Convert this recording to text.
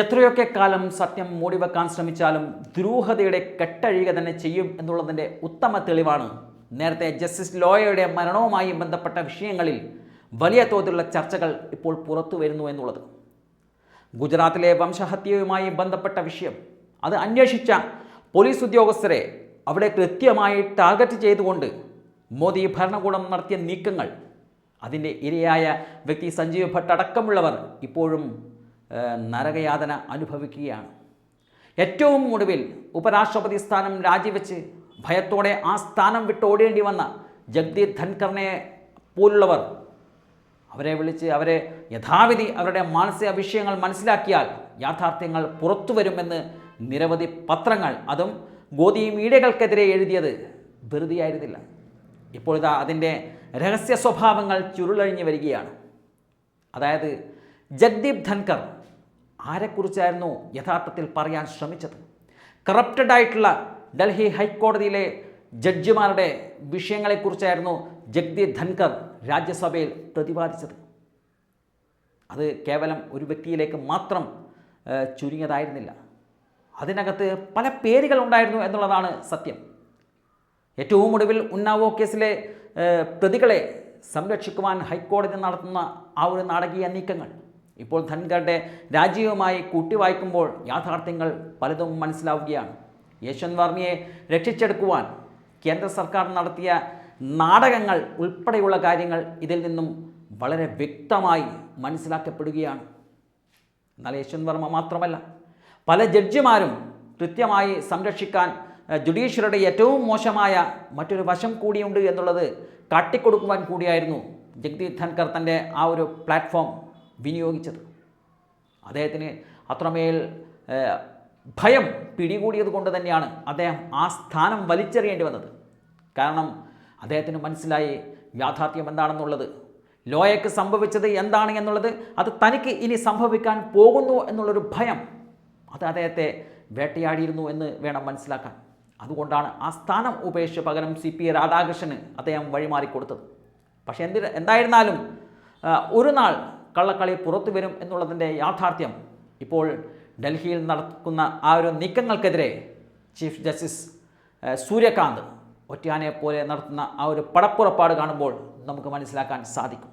എത്രയൊക്കെ കാലം സത്യം മൂടിവെക്കാൻ ശ്രമിച്ചാലും ദുരൂഹതയുടെ കെട്ടഴിയുക തന്നെ ചെയ്യും എന്നുള്ളതിന്റെ ഉത്തമ തെളിവാണ്. നേരത്തെ ജസ്റ്റിസ് ലോയയുടെ മരണവുമായി ബന്ധപ്പെട്ട വിഷയങ്ങളിൽ വലിയ തോതിലുള്ള ചർച്ചകൾ ഇപ്പോൾ പുറത്തു വരുന്നു എന്നുള്ളത്. ഗുജറാത്തിലെ വംശഹത്യയുമായി ബന്ധപ്പെട്ട വിഷയം. അത് അന്വേഷിച്ച പോലീസ് ഉദ്യോഗസ്ഥരെ അവിടെ കൃത്യമായി ടാർഗറ്റ് ചെയ്തുകൊണ്ട് മോദി ഭരണകൂടം നടത്തിയ നീക്കങ്ങൾ. അതിന്റെ ഇരയായ വ്യക്തി സഞ്ജീവ് ഭട്ട് അടക്കമുള്ളവർ ഇപ്പോഴും നരകയാതന അനുഭവിക്കുകയാണ്. ഏറ്റവും ഒടുവിൽ ഉപരാഷ്ട്രപതി സ്ഥാനം രാജിവെച്ച് ഭയത്തോടെ ആ സ്ഥാനം വിട്ട് ഓടേണ്ടി വന്ന ജഗ്ദീപ് ധൻഖറിനെ പോലുള്ളവർ അവരെ വിളിച്ച് അവരെ യഥാവിധി അവരുടെ മാനസിക വിഷയങ്ങൾ മനസ്സിലാക്കിയാൽ യാഥാർത്ഥ്യങ്ങൾ പുറത്തു വരുമെന്ന് നിരവധി പത്രങ്ങൾ അതും ഗോതി മീഡിയകൾക്കെതിരെ എഴുതിയത് വെറുതെയായിരുന്നില്ല. ഇപ്പോഴത്തെ അതിന്റെ രഹസ്യ സ്വഭാവങ്ങൾ ചുരുളഴിഞ്ഞു വരികയാണ്. അതായത് ജഗ്ദീപ് ധൻകർ ആരെക്കുറിച്ചായിരുന്നു യഥാർത്ഥത്തിൽ പറയാൻ ശ്രമിച്ചത്? കറപ്റ്റഡ് ആയിട്ടുള്ള ഡൽഹി ഹൈക്കോടതിയിലെ ജഡ്ജിമാരുടെ വിഷയങ്ങളെക്കുറിച്ചായിരുന്നു ജഗ്ദീപ് ധൻകർ രാജ്യസഭയിൽ പ്രതിപാദിച്ചത്. അത് കേവലം ഒരു വ്യക്തിയിലേക്ക് മാത്രം ചുരുങ്ങിയതായിരുന്നില്ല. അതിനകത്ത് പല പേരുകൾ ഉണ്ടായിരുന്നു എന്നുള്ളതാണ് സത്യം. ഏറ്റവും ഒടുവിൽ ഉന്നാവോ കേസിലെ പ്രതികളെ സംരക്ഷിക്കുവാൻ ഹൈക്കോടതി നടത്തുന്ന ആ ഒരു നാടകീയ നീക്കങ്ങൾ. ഇപ്പോൾ ധൻഖറുടെ കൂട്ടി വായിക്കുമ്പോൾ യാഥാർത്ഥ്യങ്ങൾ പലതും മനസ്സിലാവുകയാണ്. യശ്വന്ത് വർമ്മയെ രക്ഷിച്ചെടുക്കുവാൻ കേന്ദ്ര സർക്കാർ നടത്തിയ നാടകങ്ങൾ ഉൾപ്പെടെയുള്ള കാര്യങ്ങൾ ഇതിൽ നിന്നും വളരെ വ്യക്തമായി മനസ്സിലാക്കപ്പെടുകയാണ്. എന്നാൽ യശ്വന്ത് വർമ്മ മാത്രമല്ല പല ജഡ്ജിമാരും കൃത്യമായി സംരക്ഷിക്കാൻ ജുഡീഷ്യറിയുടെ ഏറ്റവും മോശമായ മറ്റൊരു വശം കൂടിയുണ്ട് എന്നുള്ളത് കാട്ടിക്കൊടുക്കുവാൻ കൂടിയായിരുന്നു ജഗ്ദീപ് ധൻകർ തന്റെ ആ ഒരു പ്ലാറ്റ്ഫോം. വിനിയോഗിച്ചത്. അദ്ദേഹത്തിന് അത്രമേൽ ഭയം പിടികൂടിയത് കൊണ്ട് തന്നെയാണ് അദ്ദേഹം ആ സ്ഥാനം വലിച്ചെറിയേണ്ടി വന്നത്. കാരണം അദ്ദേഹത്തിന് മനസ്സിലായി യാഥാർത്ഥ്യം എന്താണെന്നുള്ളത്. ലോയക്ക് സംഭവിച്ചത് എന്താണ് എന്നുള്ളത് അത് തനിക്ക് ഇനി സംഭവിക്കാൻ പോകുന്നു എന്നുള്ളൊരു ഭയം അത് അദ്ദേഹത്തെ വേട്ടയാടിയിരുന്നു എന്ന് വേണം മനസ്സിലാക്കാൻ. അതുകൊണ്ടാണ് ആ സ്ഥാനം ഉപേക്ഷിച്ച് പകരം സി പി രാധാകൃഷ്ണന് അദ്ദേഹം വഴിമാറിക്കൊടുത്തത് പക്ഷേ എന്തി എന്തായിരുന്നാലും ഒരു നാൾ കള്ളക്കളി പുറത്തു വരും എന്നുള്ളതിന്റെ യാഥാർത്ഥ്യം ഇപ്പോൾ ഡൽഹിയിൽ നടക്കുന്ന ആ ഒരു നീക്കങ്ങൾക്കെതിരെ ചീഫ് ജസ്റ്റിസ് സൂര്യകാന്ത് ഒറ്റയാനെ പോലെ നടത്തുന്ന ആ ഒരു പടപ്പുറപ്പാട് കാണുമ്പോൾ നമുക്ക് മനസ്സിലാക്കാൻ സാധിക്കും.